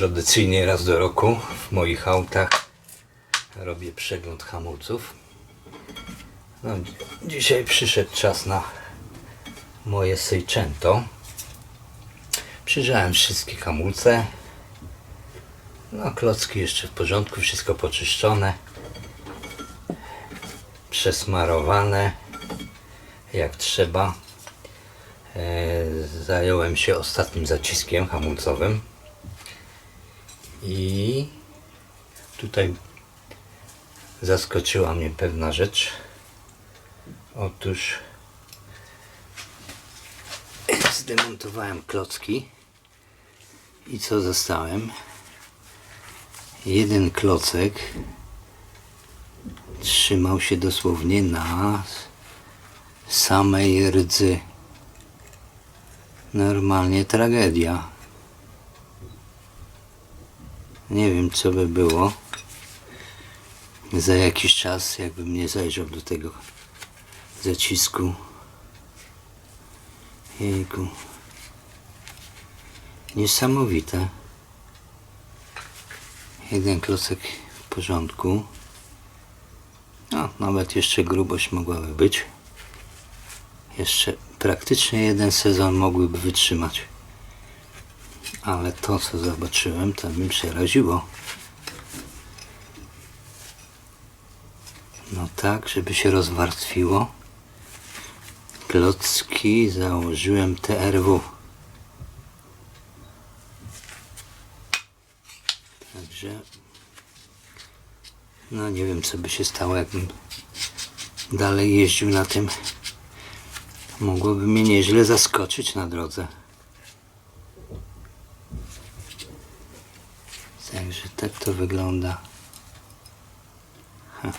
tradycyjnie raz do roku w moich autach robię przegląd hamulców. No, dzi- dzisiaj przyszedł czas na moje Seicento. Przyjrzałem wszystkie hamulce. No, klocki jeszcze w porządku, wszystko poczyszczone, przesmarowane jak trzeba. E, zająłem się ostatnim zaciskiem hamulcowym i tutaj zaskoczyła mnie pewna rzecz. Otóż zdemontowałem klocki i co zostałem? Jeden klocek trzymał się dosłownie na samej rdzy. Normalnie tragedia. Nie wiem co by było za jakiś czas, jakbym nie zajrzał do tego zacisku. Jejku. Niesamowite. Jeden klocek w porządku. No, nawet jeszcze grubość mogłaby być. Jeszcze praktycznie jeden sezon mogłyby wytrzymać. Ale to, co zobaczyłem, to mnie przeraziło. No tak, żeby się rozwarstwiło. Klocki założyłem TRW. Także no nie wiem co by się stało jakbym dalej jeździł na tym. Mogłoby mnie nieźle zaskoczyć na drodze. Także tak to wygląda. Ha.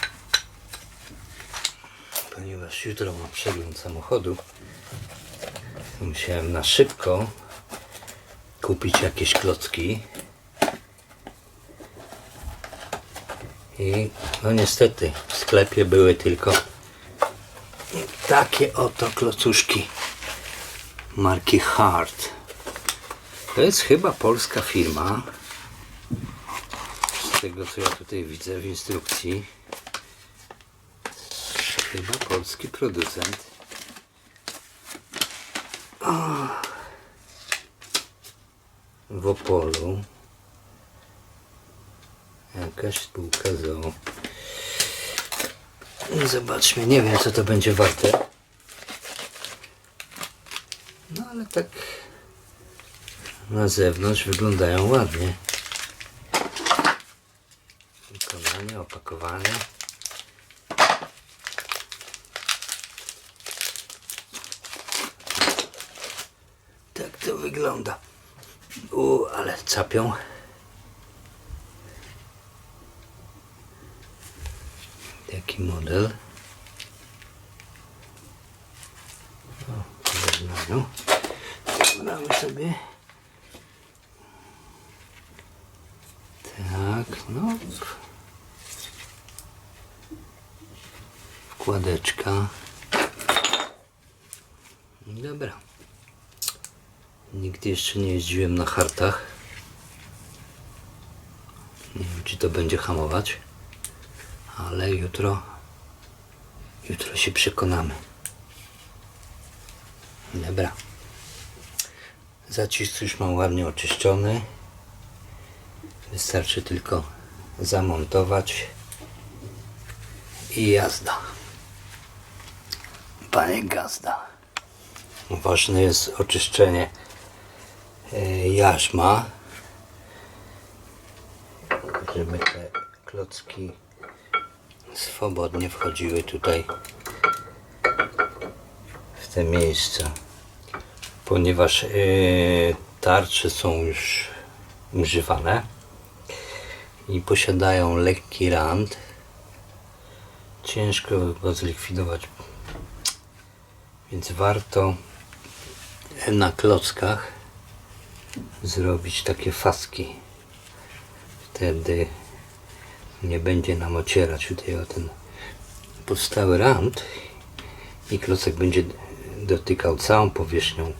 Ponieważ jutro mam przegląd samochodu, musiałem na szybko kupić jakieś klocki. I no niestety w sklepie były tylko takie oto klocuszki marki Hart. To jest chyba polska firma. Tego co ja tutaj widzę w instrukcji. Chyba polski producent. W Opolu. Jakaś spółka ZOO. I Zobaczmy, nie wiem co to będzie warte. No ale tak na zewnątrz wyglądają ładnie. Wykonanie, opakowanie. Tak to wygląda. U, ale capią. Jaki model? O, w wygnaniu. Damy sobie. Tak, no. Wkładeczka. Dobra. Nigdy jeszcze nie jeździłem na hartach. Nie wiem, czy to będzie hamować ale jutro jutro się przekonamy dobra zacisk już mam ładnie oczyszczony wystarczy tylko zamontować i jazda panie gazda. Ważne jest oczyszczenie e, jarzma żeby te klocki swobodnie wchodziły tutaj w te miejsca ponieważ yy, tarcze są już używane i posiadają lekki rand. Ciężko go zlikwidować więc warto na klockach zrobić takie faski. Wtedy nie będzie nam ocierać tutaj o ten podstały rand i klocek będzie dotykał całą powierzchnią